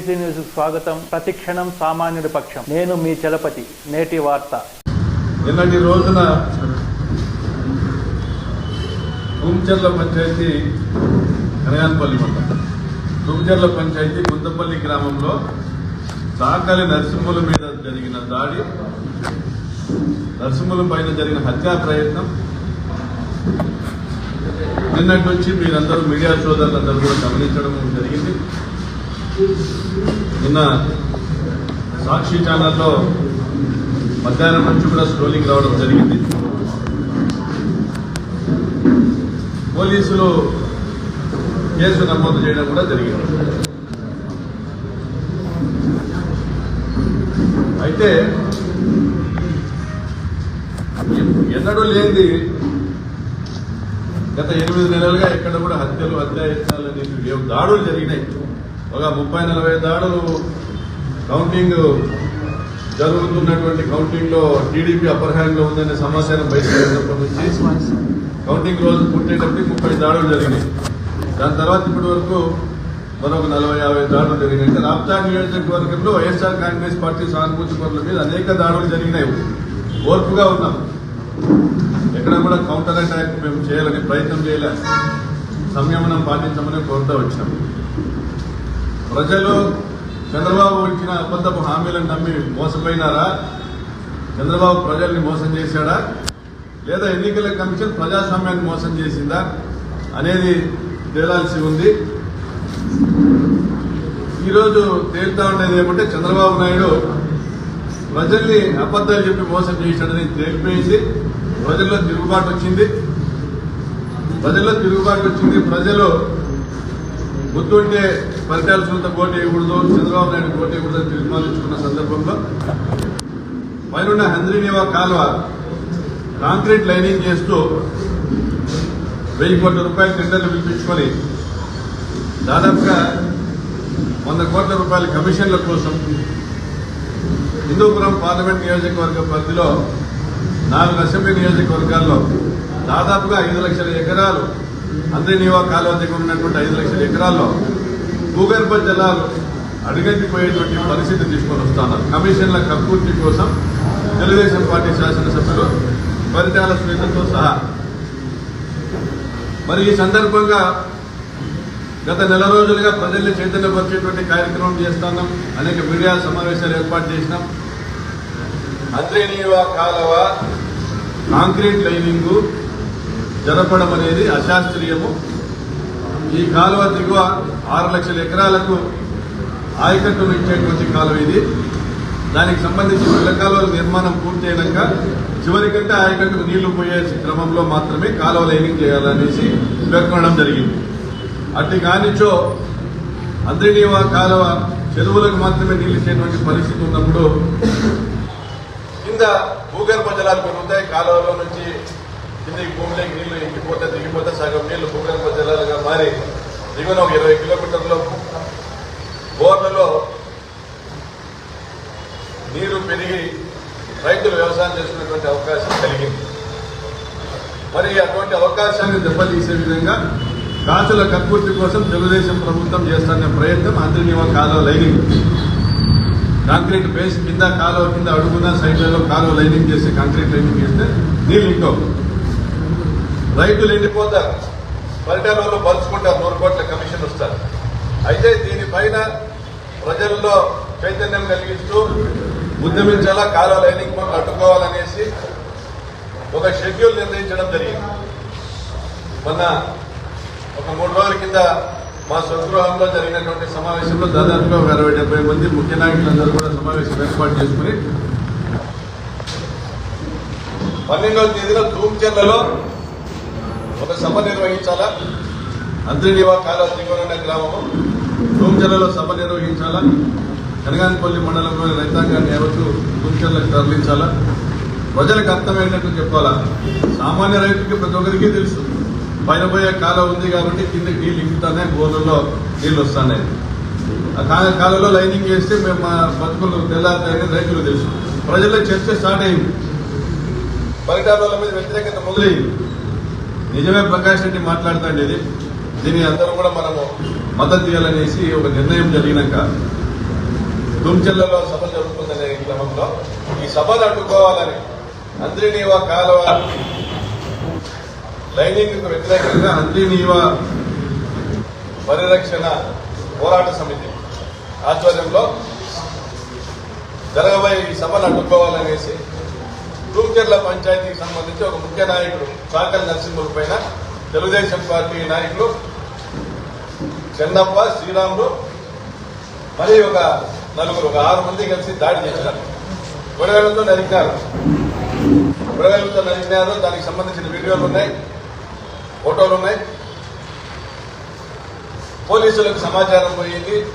నమస్తే న్యూస్ స్వాగతం. ప్రతిక్షణం సామాన్యుడి పక్షం. నేను మీ చలపతి. నేటి వార్త. నిన్నటి రోజున గుంచర్ల పంచాయతీ కనయాన్పల్లి మండలం. గుంచర్ల పంచాయతీ గుంతపల్లి గ్రామంలో సాకలి నరసింహుల మీద జరిగిన దాడి నరసింహుల పైన జరిగిన హత్యా ప్రయత్నం. నిన్నటి నుంచి మీరందరూ మీడియా సోదరులందరూ కూడా గమనించడం జరిగింది. నిన్న సాక్షి ఛానల్లో మధ్యాహ్నం నుంచి కూడా స్క్రోలింగ్ రావడం జరిగింది. పోలీసులు కేసు నమోదు చేయడం కూడా జరిగింది. అయితే ఎన్నడూ లేనిది గత ఎనిమిది నెలలుగా ఎక్కడ కూడా హత్యలు హత్యాయత్నాలు అనేవి దాడులు జరిగినాయి. ఒక ముప్పై నలభై దాడులు కౌంటింగ్ జరుగుతున్నటువంటి కౌంటింగ్లో టీడీపీ అప్పర్ హ్యాండ్లో ఉందనే సమాచారం బయటపడినప్పటి నుంచి కౌంటింగ్ రోజు పుట్టేటప్పటికి ముప్పై దాడులు జరిగినాయి. దాని తర్వాత ఇప్పటి వరకు మరొక నలభై యాభై దాడులు జరిగినాయి. అంటే రాప్తా నియోజకవర్గంలో వైఎస్ఆర్ కాంగ్రెస్ పార్టీ సానుభూతి పనుల మీద అనేక దాడులు జరిగినాయి. ఓర్పుగా ఉన్నాం. ఎక్కడ కూడా కౌంటర్ అటాక్ మేము చేయాలని ప్రయత్నం చేయలే. సంయమనం పాటించమని కోరుతా వచ్చినాం. ప్రజలు చంద్రబాబు ఇచ్చిన అబద్ధపు హామీలను నమ్మి మోసపోయినారా? చంద్రబాబు ప్రజల్ని మోసం చేశాడా? లేదా ఎన్నికల కమిషన్ ప్రజాస్వామ్యాన్ని మోసం చేసిందా? అనేది తేలాల్సి ఉంది. ఈరోజు తేలుతా ఉండేది ఏమంటే చంద్రబాబు నాయుడు ప్రజల్ని అబద్ధాలు చెప్పి మోసం చేశాడని తేలిపోయింది. ప్రజల్లో తిరుగుబాటు వచ్చింది. ప్రజల్లో తిరుగుబాటు వచ్చింది. ప్రజలు గుర్తుంటే ఫలితాలు సొంత పోటీ ఇవ్వకూడదు చంద్రబాబు నాయుడు పోటీ ఇవ్వకూడదు తీర్మానించుకున్న సందర్భంలో పైన హంద్రీనివా కాలువ కాంక్రీట్ లైనింగ్ చేస్తూ వెయ్యి కోట్ల రూపాయలు టెండర్లు పిలిపించుకొని దాదాపుగా వంద కోట్ల రూపాయల కమిషన్ల కోసం హిందూపురం పార్లమెంట్ నియోజకవర్గ పరిధిలో నాలుగు అసెంబ్లీ నియోజకవర్గాల్లో దాదాపుగా ఐదు లక్షల ఎకరాలు అంద్రినీవా కాలువ దగ్గర ఉన్నటువంటి ఐదు లక్షల ఎకరాల్లో భూగర్భ జలాలు అడుగంటిపోయేటువంటి పరిస్థితి తీసుకొని వస్తున్నారు. కమిషన్ల కక్కుర్తి కోసం తెలుగుదేశం పార్టీ శాసనసభ్యులు పరిటాల స్నేహితులతో సహా. మరి ఈ సందర్భంగా గత నెల రోజులుగా ప్రజల్ని చైతన్యపరిచేటువంటి కార్యక్రమం చేస్తున్నాం. అనేక మీడియా సమావేశాలు ఏర్పాటు చేసినాం. అంద్రేనీవా కాలవ కాంక్రీట్ లైనింగ్ జరపడం అనేది అశాస్త్రీయము. ఈ కాలువ దిగువ ఆరు లక్షల ఎకరాలకు ఆయకట్టును ఇచ్చేటువంటి కాలువ ఇది. దానికి సంబంధించి పిల్ల కాలువల నిర్మాణం పూర్తయినాక చివరికంటే ఆయకట్టుకు నీళ్ళు పోయే క్రమంలో మాత్రమే కాలువ లైనింగ్ చేయాలనేసి పేర్కొనడం జరిగింది. అట్టి కానిచో అంద్రినీవ కాలువ చెరువులకు మాత్రమే నీళ్ళు ఇచ్చేటువంటి పరిస్థితి ఉన్నప్పుడు కింద భూగర్భ జలాలు పెరుగుతాయి కాలువలో నుంచి కిందకి భూమిలోకి నీళ్ళు ఇంకిపోతే దిగిపోతే సగం నీళ్ళు భూగర్భ జలాలుగా మారి దిగున ఒక ఇరవై కిలోమీటర్ల బోర్లలో నీరు పెరిగి రైతులు వ్యవసాయం చేసుకునేటువంటి అవకాశం కలిగింది. మరి అటువంటి అవకాశాన్ని దెబ్బతీసే విధంగా కాచుల కక్కుర్తి కోసం తెలుగుదేశం ప్రభుత్వం చేస్తున్న ప్రయత్నం అందరినీ కాలువ లైనింగ్. కాంక్రీట్ బేస్ కింద కాలువ కింద అడుగున సైడ్లలో కాలువ లైనింగ్ చేసి కాంక్రీట్ లైనింగ్ చేస్తే నీళ్ళు ఇంకో రైతులు ఎండిపోతారు. పరిటాలలో పలుచుకుంటారు నూరు కోట్ల కమిషన్ వస్తారు. అయితే దీనిపైన ప్రజల్లో చైతన్యం కలిగిస్తూ ఉద్యమించాలా కాలువ లైనింగ్ పనులు అడ్డుకోవాలనేసి ఒక షెడ్యూల్ నిర్ణయించడం జరిగింది. మొన్న ఒక మూడు రోజుల కింద మా స్వగృహంలో జరిగినటువంటి సమావేశంలో దాదాపుగా ఒక అరవై డెబ్బై మంది ముఖ్య నాయకులందరూ కూడా సమావేశం ఏర్పాటు చేసుకుని పన్నెండవ తేదీన తూంచెర్లలో ఒక సభ నిర్వహించాలా? అంత్రినివా కాలా దిగువన గ్రామము. తూంచెర్లలో సభ నిర్వహించాలా? కనగానపల్లి మండలంలోని రైతాంగాన్ని ఎవరు తూంచెర్లకు తరలించాలా? ప్రజలకు అర్థమైనట్టు చెప్పాలా? సామాన్య రైతుకి ప్రతి ఒక్కరికి తెలుసు. పైన పోయే కాలం ఉంది కాబట్టి కింద నీళ్ళు ఇంకుతానే బోర్లలో నీళ్ళు వస్తున్నాయి. ఆ కా- లైనింగ్ చేస్తే మేము మా బతుకులు తెల్లారుతాయని రైతులు తెలుసు. ప్రజల్లో చర్చ స్టార్ట్ అయింది. పరిటాల మీద వ్యతిరేకత మొదలైంది. నిజమే ప్రకాష్ రెడ్డి మాట్లాడుతుండేది ఇది దీన్ని అందరూ కూడా మనము మద్దతు చేయాలనేసి ఒక నిర్ణయం జరిగినాక దుమ్చెల్లలో సభ జరుగుతుందనే క్రమంలో ఈ సభను అడ్డుకోవాలని అంద్రినీవ కాలువ లైనింగ్ వ్యతిరేకంగా అంద్రినీవ పరిరక్షణ పోరాట సమితి ఆధ్వర్యంలో జరగబోయే ఈ సభను అడ్డుకోవాలనేసి టూకెర్ల పంచాయతీకి సంబంధించి ఒక ముఖ్య నాయకుడు చాకల్ నరసింహుల పైన తెలుగుదేశం పార్టీ నాయకులు చెన్నప్ప శ్రీరాములు మరి ఒక నలుగురు ఒక ఆరు మంది కలిసి దాడి చేశారు. గొడవలతో నరికినారు. గొడవలతో నరికినారు. దానికి సంబంధించిన వీడియోలు ఉన్నాయి ఫోటోలు ఉన్నాయి. పోలీసులకు సమాచారం పోయింది.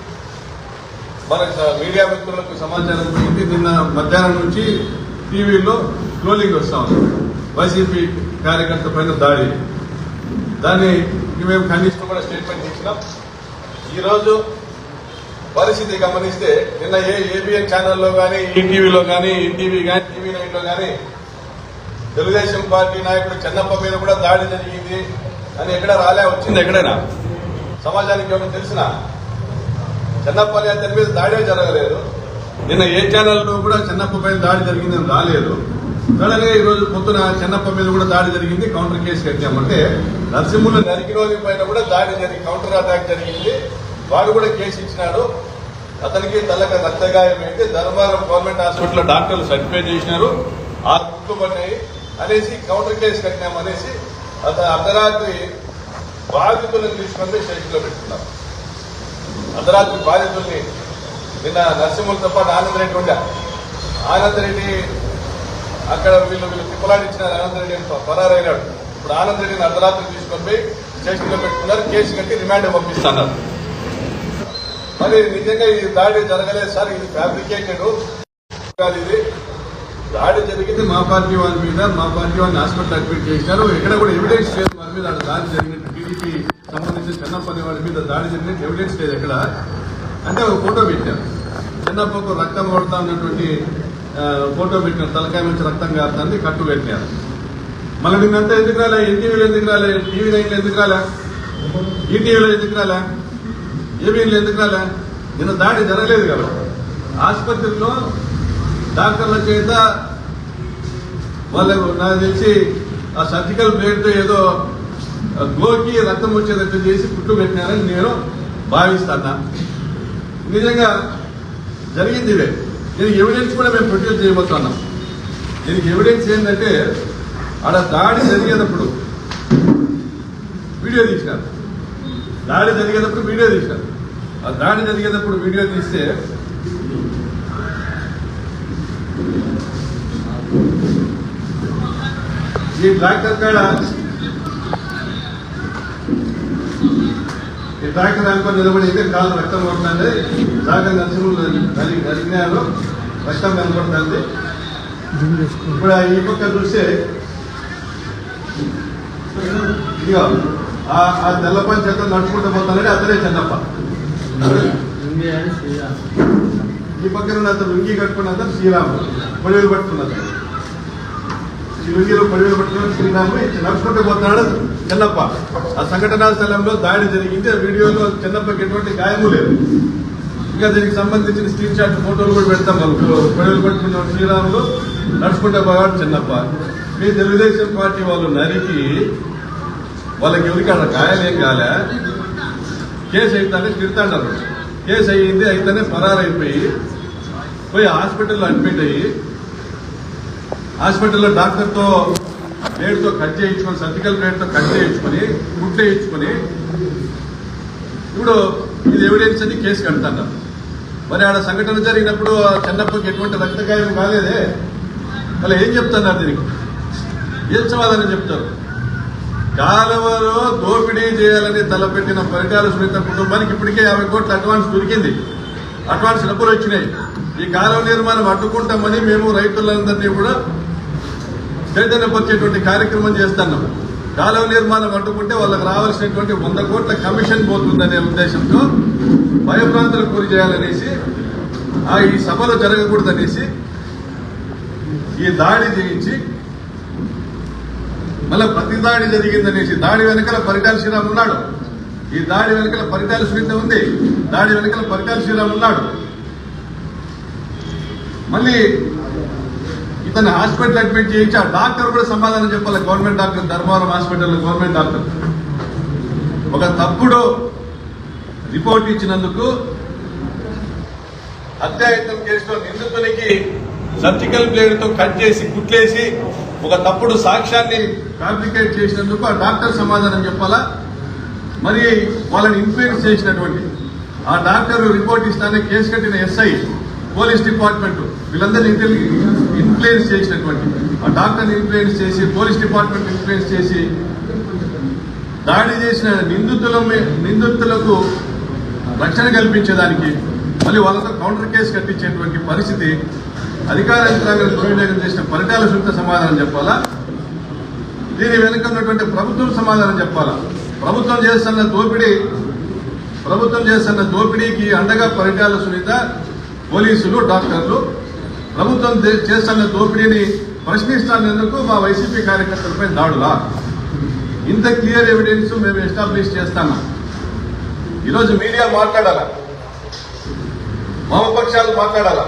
మన మీడియా మిత్రులకు సమాచారం పోయింది. నిన్న మధ్యాహ్నం నుంచి టీవీలో ట్రోలింగ్ వస్తా ఉంది. వైసీపీ కార్యకర్త పైన దాడి. దాన్ని మేము ఖండిస్తూ కూడా స్టేట్మెంట్ ఇచ్చినాం ఈరోజు పరిస్థితి గమనిస్తే నిన్న ఏ ఏబిఎన్ ఛానల్లో కానీ ఈటీవీలో కానీ ఈటీవీ కానీ టీవీ నైన్లో కానీ తెలుగుదేశం పార్టీ నాయకుడు చెన్నప్ప మీద కూడా దాడి జరిగింది అని ఎక్కడ రాలే వచ్చింది. ఎక్కడైనా? సమాజానికి ఏమైనా తెలిసినా? చెన్నప్ప అతని మీద దాడే జరగలేదు. నిన్న ఏ ఛానల్లో కూడా చెన్నప్ప పైన దాడి జరిగిందని రాలేదు. అలాగే ఈ రోజు పొద్దున చెన్నప్ప మీద కూడా దాడి జరిగింది కౌంటర్ కేసు కట్టామంటే నరసింహులు నరికిరోజు పైన కూడా దాడి జరిగి కౌంటర్ అటాక్ జరిగింది. వాడు కూడా కేసు ఇచ్చినాడు అతనికి తలకు రక్తగాయమైంది ధర్మవరం గవర్నమెంట్ హాస్పిటల్లో డాక్టర్లు సర్టిఫై చేసినారు. ఆ గుర్తు పడినాయి అనేసి కౌంటర్ కేసు కట్టినాం అనేసి అతను అర్ధరాత్రి బాధితులను తీసుకొని స్టేషన్లో పెట్టుకున్నారు అర్ధరాత్రి బాధితుల్ని నిన్న నరసింహులతో పాటు ఆనంద్ రెడ్డి ఉండే. ఆనంద్ రెడ్డి అక్కడ వీళ్ళు వీళ్ళు తిప్పలాడించిన ఆనంద్ రెడ్డి పరారైనాడు. ఇప్పుడు ఆనంద్ రెడ్డిని అర్ధరాత్రి తీసుకొని పోయి స్టేషన్లో పెట్టుకున్నారు. కేసు కట్టి రిమాండ్ పంపిస్తున్నారు. మరి నిజంగా ఈ దాడి జరగలేదు సార్. ఇది ఫ్యాబ్రికేటెడ్ కాదు ఇది. దాడి జరిగింది మా పార్టీ వాళ్ళ మీద. మా పార్టీ వాళ్ళని హాస్పిటల్ అడ్మిట్ చేశారు. ఎక్కడ కూడా ఎవిడెన్స్ లేదు వాళ్ళ మీద. దాడి జరిగినట్టు టీడీపీ సంబంధించిన చిన్నప్పని వాళ్ళ మీద దాడి జరిగినట్టు ఎవిడెన్స్ లేదు ఎక్కడ. అంటే ఒక ఫోటో పెట్టారు. చిన్నప్పకు రక్తం కొడతా ఉన్నటువంటి ఫోటో పెట్టిన తలకాయ నుంచి రక్తం కారుతుంది కట్టు పెట్టినారు మళ్ళీ నిన్నంతా ఎందుకు రాలే? ఎన్టీవీలో ఎందుకు రాలే? టీవీ నైన్లో ఎందుకు రాలే? ఈటీవీలో ఎందుకు రాలే? ఏబీఎన్లో ఎందుకు రాలే? నిన్న దాడి జరగలేదు కదా. ఆసుపత్రిలో డాక్టర్ల చేత వాళ్ళకు నాకు తెలిసి ఆ సర్జికల్ బ్లేడ్తో ఏదో గోకి రక్తం వచ్చేటట్టు చేసి పుట్టు పెట్టినారని నేను భావిస్తాను నిజంగా జరిగింది ఇదే. దీనికి ఎవిడెన్స్ కూడా మేము ప్రొడ్యూస్ చేయబోతున్నాం. దీనికి ఎవిడెన్స్ ఏంటంటే ఆడ దాడి జరిగేటప్పుడు వీడియో తీసినారు. దాడి జరిగేటప్పుడు వీడియో తీసినారు. ఆ దాడి జరిగేటప్పుడు వీడియో తీస్తే ఈ ట్రాక్టర్ కాడ ట్రాక్టర్ అనుకుని నిలబడి అయితే కాలు రక్తం పడుతుంది ట్రాక్టర్ నరసింహులు రక్తం కనపడుతుంది ఇప్పుడు ఈ పక్క చూస్తే ఇదిగో ఆ ఆ తెల్ల పంచేత నడుచుకుంటూ పోతానని అతనే చిన్నప్ప. ఈ పక్కన అతను లుంగి కట్టుకున్న అతను శ్రీరాముడు పడివేలు పట్టుకున్న అతను. ఈ లుంగిలో పడివేలు పట్టుకున్న శ్రీరాముడు నడుచుకుంటూ పోతున్నాడు చిన్నప్ప. ఆ సంఘటనా స్థలంలో దాడి జరిగింది ఆ వీడియోలో చిన్నప్పకి ఎటువంటి గాయము లేదు. ఇంకా దీనికి సంబంధించిన స్క్రీన్ షాట్ ఫోటోలు కూడా పెడతాం మనకు పడివేలు పట్టుకున్న శ్రీరాములు నడుచుకుంటే పోయాడు చిన్నప్ప. మీ తెలుగుదేశం పార్టీ వాళ్ళు నరికి వాళ్ళకి ఎవరికి అక్కడ గాయాలు కాలే. కేసు అయితేనే తిడతాడారు. కేసు అయ్యింది అయితేనే పరారైపోయి పోయి హాస్పిటల్లో అడ్మిట్ అయ్యి హాస్పిటల్లో డాక్టర్తో బ్లేడ్తో కట్ చేయించుకొని సర్జికల్ బ్లేడ్తో కట్ చేయించుకొని కుట్లు వేయించుకొని ఇప్పుడు ఇది ఎవిడెన్స్ అని కేసు కడతాను మరి ఆడ సంఘటన జరిగినప్పుడు ఆ ఎటువంటి రక్తకాయం కాలేదే? మళ్ళీ ఏం చెప్తున్నారు దీనికి? ఏం సమాధానం చెప్తారు? కాలువలో దోపిడీ చేయాలని తలపెట్టిన పరిటాల సునీత కుటుంబానికి ఇప్పటికే యాభై కోట్ల అడ్వాన్స్ దొరికింది. అడ్వాన్స్ డబ్బులు వచ్చినాయి. ఈ కాలువ నిర్మాణం అడ్డుకుంటామని మేము రైతులందరినీ కూడా చైతన్యపరిచేటువంటి కార్యక్రమం చేస్తున్నాం కాలువ నిర్మాణం అడ్డుకుంటే వాళ్ళకి రావాల్సినటువంటి వంద కోట్ల కమిషన్ పోతుందనే ఉద్దేశంతో భయభ్రాంతులకు గురి చేయాలనేసి ఆ ఈ సభలో జరగకూడదనేసి ఈ దాడి చేయించి మళ్ళీ ప్రతి దాడి జరిగిందనేసి దాడి వెనకాల పరిటాల శ్రీరామ్ ఉన్నాడు. ఈ దాడి వెనకాల పరిటాల సునీత ఉంది. దాడి వెనకాల పరిటాల శ్రీరామ్ ఉన్నాడు. మళ్ళీ తన హాస్పిటల్ అడ్మిట్ చేయించి ఆ డాక్టర్ కూడా సమాధానం చెప్పాలి. Government doctor Dharmavaram hospital government doctor. ఒక తప్పుడు రిపోర్ట్ ఇచ్చినందుకు హత్యాయత్నం కేసులో నిందితునికి సర్జికల్ బ్లేడ్తో కట్ చేసి కుట్లేసి ఒక తప్పుడు సాక్ష్యాన్ని ఫ్యాబ్రికేట్ చేసినందుకు ఆ డాక్టర్ సమాధానం చెప్పాలా? మరి వాళ్ళని ఇన్ఫ్లుయెన్స్ చేసినటువంటి ఆ డాక్టర్ రిపోర్ట్ ఇస్తానే కేసు కట్టిన ఎస్ఐ పోలీస్ డిపార్ట్మెంట్. వీళ్ళందరినీ ఇన్ఫ్లుయెన్స్ చేసినటువంటి ఆ డాక్టర్ని ఇన్ఫ్లుయెన్స్ చేసి పోలీస్ డిపార్ట్మెంట్ ఇన్ఫ్లుయెన్స్ చేసి దాడి చేసిన నిందితుల మీ- నిందితులకు రక్షణ కల్పించేదానికి మళ్ళీ వాళ్ళతో కౌంటర్ కేసు కట్టించేటువంటి పరిస్థితి అధికార యంత్రాంగం దుర్వినియోగం చేసిన పరిటాల సొంత సమాధానం చెప్పాలా? దీని వెనుక ఉన్నటువంటి ప్రభుత్వం సమాధానం చెప్పాలా? ప్రభుత్వం చేస్తున్న దోపిడీ ప్రభుత్వం చేస్తున్న దోపిడీకి అండగా పరిటాల సునీత పోలీసులు డాక్టర్లు ప్రభుత్వం చేస్తున్న దోపిడీని ప్రశ్నిస్తానందుకు మా వైసీపీ కార్యకర్తలపై దాడులా. ఇంత క్లియర్ ఎవిడెన్స్ మేము ఎస్టాబ్లిష్ చేస్తాము? ఈరోజు మీడియా మాట్లాడాలా? వామపక్షాలు మాట్లాడాలా?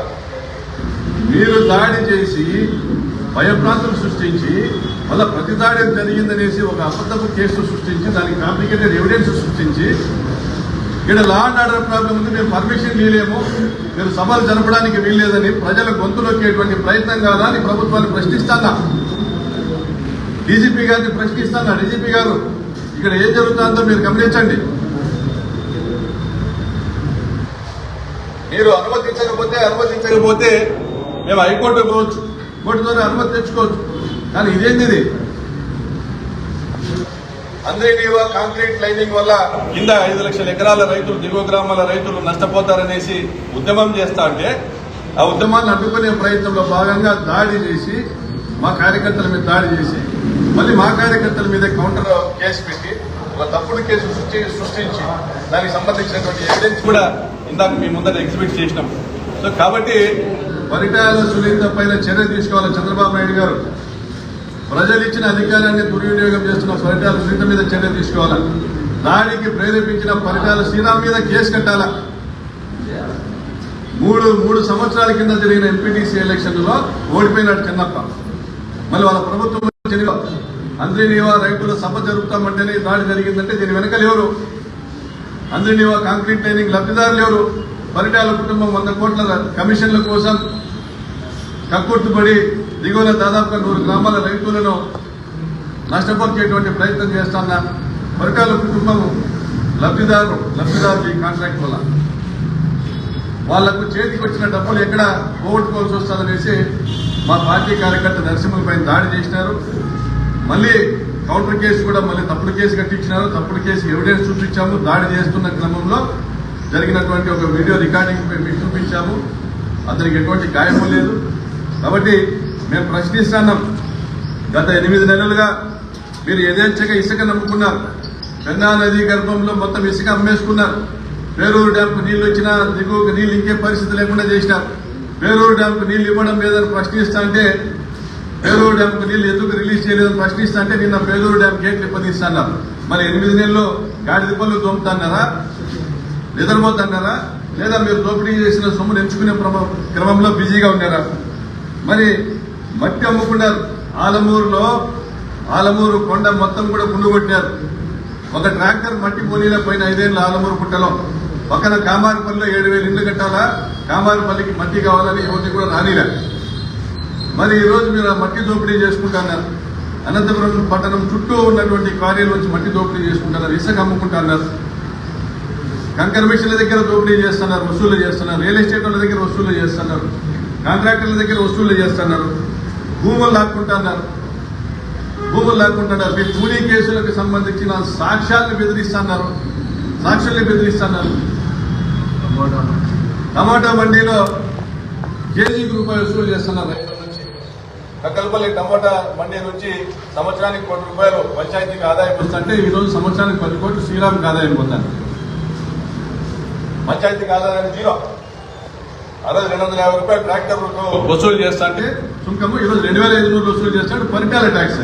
మీరు దాడి చేసి భయప్రాంతం సృష్టించి మళ్ళీ ప్రతి దాడి జరిగిందనేసి ఒక అబద్ధపు కేసు సృష్టించి దానికి కాంప్లికేటెడ్ ఎవిడెన్స్ సృష్టించి ఇక్కడ లా అండ్ ఆర్డర్ ప్రాబ్లం ఉంది మేము పర్మిషన్ ఇవ్వలేము మీరు సభలు జరపడానికి వీల్లేదని ప్రజల గొంతులోకేటువంటి ప్రయత్నం కాదా అని ప్రభుత్వాన్ని ప్రశ్నిస్తానా డీజీపీ గారిని ప్రశ్నిస్తానా డీజీపీ గారు ఇక్కడ ఏం జరుగుతుందో మీరు గమనించండి. మీరు అనుమతించకపోతే అనుమతించకపోతే మేము హైకోర్టు పోవచ్చు. కోర్టు ద్వారా అనుమతి తెచ్చుకోవచ్చు. కానీ ఇదేంది ఇది అంద్రేనీవా కాంక్రీట్ లైనింగ్ వల్ల కింద ఐదు లక్షల ఎకరాల రైతులు దిగువ గ్రామాల రైతులు నష్టపోతారనేసి ఉద్యమం చేస్తా అంటే ఆ ఉద్యమాన్ని అడ్డుకునే ప్రయత్నంలో భాగంగా దాడి చేసి మా కార్యకర్తల మీద దాడి చేసి మళ్ళీ మా కార్యకర్తల మీద కౌంటర్ కేసు పెట్టి ఒక తప్పుడు కేసు సృష్టి సృష్టించి దానికి సంబంధించినటువంటి ఎవిడెన్స్ కూడా ఇందాక మీ ముందర ఎగ్జిబిట్ చేసినాం. సో కాబట్టి పరిటాల సునీత పైన చర్య తీసుకోవాలి చంద్రబాబు నాయుడు గారు ప్రజలు ఇచ్చిన అధికారాన్ని దుర్వినియోగం చేస్తున్న పరిటాల సునీత మీద చర్య తీసుకోవాలా? దాడికి ప్రేరేపించిన పరిటాల శ్రీరామ్ మీద కేసు కట్టాలా? మూడు మూడు సంవత్సరాల కింద జరిగిన ఎంపీటీసీ ఎలక్షన్లో ఓడిపోయినాడు చిన్నప్ప. మళ్ళీ వాళ్ళ ప్రభుత్వం చెనిలో అంద్రినీవా రైతుల సభ జరుపుతామంటేనే దాడి జరిగిందంటే దీని వెనక లేవరు అంద్రినీవా కాంక్రీట్ ట్రైనింగ్ లబ్ధిదారులు ఎవరు? పరిటాల కుటుంబం వంద కోట్ల కమిషన్ల కోసం కక్కుర్తుపడి దిగువన దాదాపుగా నూరు గ్రామాల రైతులను నష్టపరిచేటువంటి ప్రయత్నం చేస్తున్న మరికాల కుటుంబం లబ్ధిదారు లబ్ధిదారు ఈ కాంట్రాక్ట్ వల్ల. వాళ్ళకు చేతికి వచ్చిన డబ్బులు ఎక్కడ పోగొట్టుకోవాల్సి వస్తుందనేసి మా పార్టీ కార్యకర్త నరసింహపై దాడి చేసినారు. మళ్ళీ కౌంటర్ కేసు కూడా మళ్ళీ తప్పుడు కేసు కట్టించినారు. తప్పుడు కేసు ఎవిడెన్స్ చూపించాము. దాడి చేస్తున్న క్రమంలో జరిగినటువంటి ఒక వీడియో రికార్డింగ్ మేము మీకు చూపించాము. అతనికి ఎటువంటి గాయము లేదు. కాబట్టి మేము ప్రశ్నిస్తున్నాం. గత ఎనిమిది నెలలుగా మీరు యథేచ్ఛగా ఇసుక నమ్ముకున్నారు. గంగా నదీ గర్భంలో మొత్తం ఇసుక అమ్మేసుకున్నారు. పేరూరు డ్యాంకు నీళ్ళు వచ్చినా దిగువకు నీళ్ళు ఇంకే పరిస్థితి లేకుండా చేసినారు. పేరూరు డ్యాంకు నీళ్ళు ఇవ్వడం లేదని ప్రశ్నిస్తా అంటే పేరూరు డ్యాంకు నీళ్ళు ఎందుకు రిలీజ్ చేయలేదని ప్రశ్నిస్తా అంటే నిన్న పేరూరు డ్యామ్ గేట్ నిప్పదీస్తున్నారు మరి ఎనిమిది నెలల్లో గాడిద పనులు దొంపుతున్నారా నిద్రపోతున్నారా? లేదా మీరు దోపిడీ చేసిన సొమ్మును ఎంచుకునే క్రమంలో బిజీగా ఉన్నారా? మరి మట్టి అమ్ముకున్నారు. ఆలమూరులో ఆలమూరు కొండ మొత్తం కూడా గుండు కొట్టినారు ఒక ట్రాక్టర్ మట్టి పోనీల పోయిన ఐదేళ్ళు ఆలమూరు పుట్టలో. పక్కన కామారిపల్లిలో ఏడు వేలు ఇల్లు కట్టాలా? కామారిపల్లికి మట్టి కావాలని యువతి కూడా రానిలే. మరి ఈరోజు మీరు ఆ మట్టి దోపిడీ చేసుకుంటున్నారు. అనంతపురం పట్టణం చుట్టూ ఉన్నటువంటి క్వారీల నుంచి మట్టి దోపిడీ చేసుకుంటున్నారు. ఇసుక అమ్ముకుంటున్నారు. కంకర మిషన్ల దగ్గర దోపిడీ చేస్తున్నారు వసూలు చేస్తున్నారు. రియల్ ఎస్టేట్ వాళ్ళ దగ్గర వసూలు చేస్తున్నారు. కాంట్రాక్టర్ల దగ్గర వసూలు చేస్తున్నారు. భూములు లాక్కుంటున్నారు. భూములు లాక్కుంటున్నారు. మీ కూలీ కేసులకు సంబంధించిన సాక్ష్యాలను బెదిరిస్తున్నారు. సాక్షుల్ని బెదిరిస్తున్నారు. టమాటా మండీలో కేజీకి రూపాయలు వసూలు చేస్తున్నారు. రైతుల నుంచి. కక్కలపల్లి టమాటా మండీ నుంచి సంవత్సరానికి కోటి రూపాయలు పంచాయతీకి ఆదాయం వస్తుంటే ఈ రోజు సంవత్సరానికి పది కోట్లు శ్రీరామ్కి ఆదాయం పొందాను పంచాయతీకి ఆదాయం జీరో. ఆ రోజు రెండు వందల యాభై రూపాయలు ట్రాక్టర్ వసూలు చేస్తా అంటే సుంకము ఈ రోజు రెండు వేల ఐదు వందలు వసూలు చేస్తాడు. పరిటాల ట్యాక్స్.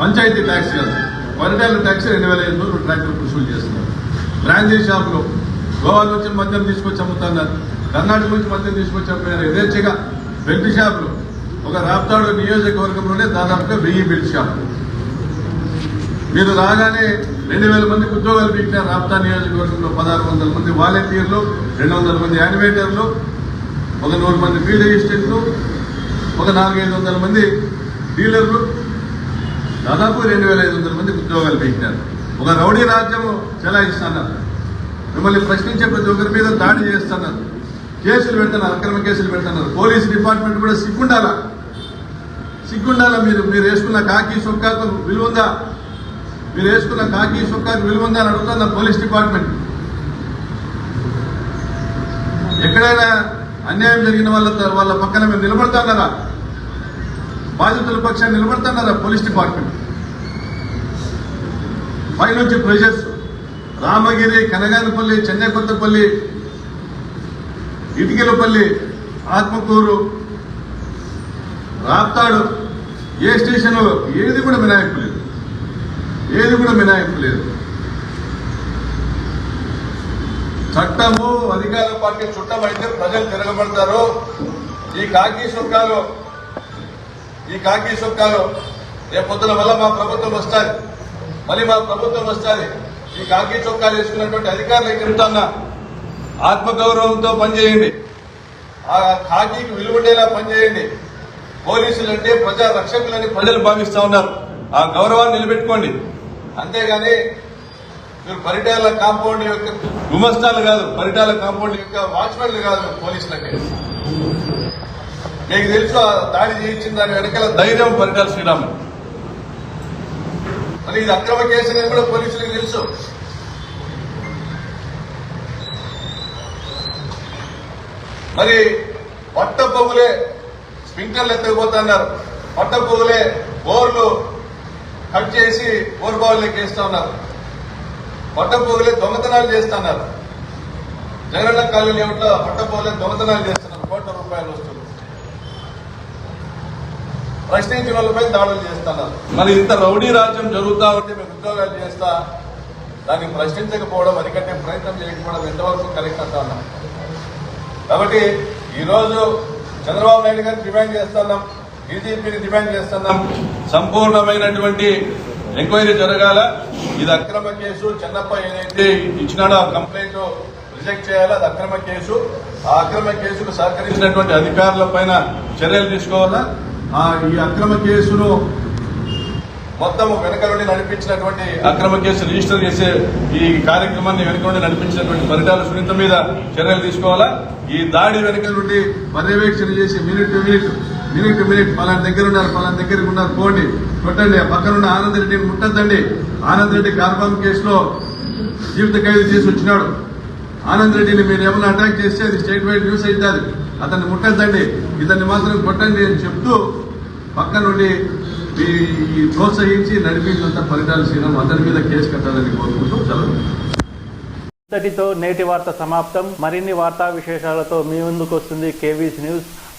పంచాయతీ ట్యాక్స్ కాదు. పరిటాల ట్యాక్స్ రెండు వేల ఐదు వందలు ట్రాక్టర్ వసూలు చేస్తున్నారు బ్రాంచీ షాపులు గోవా నుంచి మద్యం తీసుకొచ్చి అమ్ముతున్నారు. కర్ణాటక నుంచి మద్యం తీసుకొచ్చి అమ్మారు యథేచ్ఛగా బెల్ట్ షాపులు ఒక రాప్తాడు నియోజకవర్గంలోనే దాదాపుగా వెయ్యి బెల్ట్ షాపులు. మీరు రాగానే రెండు వేల మందికి ఉద్యోగాలు పెట్టినారు రాప్తా నియోజకవర్గంలో పదహారు వందల మంది వాలంటీర్లు రెండు వందల మంది యానిమేటర్లు ఒక నూరు మంది ఫీల్డ్ అసిస్టెంట్లు ఒక నాలుగైదు వందల మంది డీలర్లు. దాదాపు రెండు వేల ఐదు వందల మందికి ఉద్యోగాలు పెట్టినారు ఒక రౌడీ రాజ్యము చెలాయిస్తున్నారు. మిమ్మల్ని ప్రశ్నించే ప్రతి ఒక్కరి మీద దాడి చేస్తున్నారు. కేసులు పెడుతున్నారు అక్రమ కేసులు పెడుతున్నారు. పోలీస్ డిపార్ట్మెంట్ కూడా సిగ్గుండాలా? సిగ్గుండాలా మీరు? మీరు వేసుకున్న కాకి సొక్కాకు విలువ ఉందా మీరు వేసుకున్న కాకి సొక్కాకు విలువ ఉందని అడుగుతున్న పోలీస్ డిపార్ట్మెంట్. ఎక్కడైనా అన్యాయం జరిగిన వాళ్ళ వాళ్ళ పక్కన మీరు నిలబడుతున్నారా? బాధితుల పక్షాన్ని నిలబడుతున్నారా పోలీస్ డిపార్ట్మెంట్? పైనుంచి ప్రెషర్స్ రామగిరి కనగానపల్లి చెన్నై కొత్తపల్లి ఇటుకలపల్లి ఆత్మకూరు రాప్తాడు ఏ స్టేషన్లో ఏది కూడా మినాయింపు లేదు ఏది కూడా మినాయింపు లేదు. చట్టము అధికార పార్టీ చుట్టమైతే ప్రజలు తిరగబడతారు. ఈ కాకి సుఖాలు ఈ కాకి సుఖాలు రేపు పొద్దున వల్ల మా ప్రభుత్వం వస్తుంది. మళ్ళీ మా ప్రభుత్వం వస్తుంది. ఈ కాకి చొక్కాలు వేసుకున్నటువంటి అధికారులు చెప్తున్నా ఆత్మగౌరవంతో పనిచేయండి. ఆ కాకీకి విలువడేలా పనిచేయండి. పోలీసులు అంటే ప్రజా రక్షకులని ప్రజలు భావిస్తా ఉన్నారు. ఆ గౌరవాన్ని నిలబెట్టుకోండి. అంతేగాని మీరు పరిటాల కాంపౌండ్ యొక్క గుమస్తాలు కాదు పరిటాల కాంపౌండ్ యొక్క వాచ్మెన్లు కాదు పోలీసులకి. మీకు తెలుసు ఆ దాడి చేయించిన దాని వెనకాల ధైర్యం పరిటాల శ్రీరాములు. మరి ఇది అక్రమ కేసు అనేది కూడా పోలీసులకు తెలుసు. మరి పట్ట పొగులే స్ప్రింక్లర్లు ఎత్తకపోతున్నారు. పట్ట పొగులే బోర్లు కట్ చేసి బోర్ బావులకి వేస్తా ఉన్నారు. పట్ట పొగులే దొంగతనాలు చేస్తున్నారు. జగనన్న కాలనీ లేవట్లో పట్ట పొగులే దొంగతనాలు చేస్తున్నారు. కోట్ల రూపాయలు వస్తుంది ప్రశ్నించిన వాళ్ళపై దాడులు చేస్తున్నారు. మరి ఇంత రౌడీ రాజ్యం జరుగుతా ఉంటే మేము ఉద్యోగాలు చేస్తా దాన్ని ప్రశ్నించకపోవడం అరికట్టే ప్రయత్నం చేయకపోవడం ఎంతవరకు కరెక్ట్ అంటా ఉన్నాం. కాబట్టి ఈ రోజు చంద్రబాబు నాయుడు గారిని డిమాండ్ చేస్తున్నాం బీజేపీని డిమాండ్ చేస్తున్నాం. సంపూర్ణమైనటువంటి ఎంక్వైరీ జరగాల. ఇది అక్రమ కేసు. చెన్నప్ప ఏదైతే ఇచ్చినాడో ఆ కంప్లైంట్ రిజెక్ట్ చేయాలి. అది అక్రమ కేసు. ఆ అక్రమ కేసుకు సహకరించినటువంటి అధికారుల పైన చర్యలు తీసుకోవాలా? ఆ ఈ అక్రమ కేసును మొత్తం వెనక నుండి నడిపించినటువంటి అక్రమ కేసు రిజిస్టర్ చేసే ఈ కార్యక్రమాన్ని వెనక నుండి నడిపించినటువంటి పరిటాల సునీత మీద చర్యలు తీసుకోవాలా? ఈ దాడి వెనక నుండి పర్యవేక్షణ చేసి minute to minute minute to minute పలానా దగ్గర ఉన్నారు పలానా దగ్గర ఉన్నారు పోండి. కొట్టండి. ఆ పక్కన ఉన్న ఆనంద్ రెడ్డిని ముట్టద్దండి. ఆనంద్ రెడ్డి కార్బన్ కేసులో జీవిత ఖైదు చేసి వచ్చినాడు. ఆనంద్ రెడ్డిని మీరు ఏమైనా అటాక్ చేస్తే అది స్టేట్ వైడ్ న్యూస్ అవుతుంది. అతన్ని ముట్టద్దండి. ఇతన్ని మాత్రం కొట్టండి అని చెప్తూ పక్క నుండి ఈ ప్రోత్సహించి నడిపించినంత ఫలితాలు చేయడం అతని మీద కేసు కట్టాలని కోరుకుంటూ సెలవు. ఇంతటితో నేటి వార్త సమాప్తం. మరిన్ని వార్తా విశేషాలతో మీ ముందుకు వస్తుంది KV's news.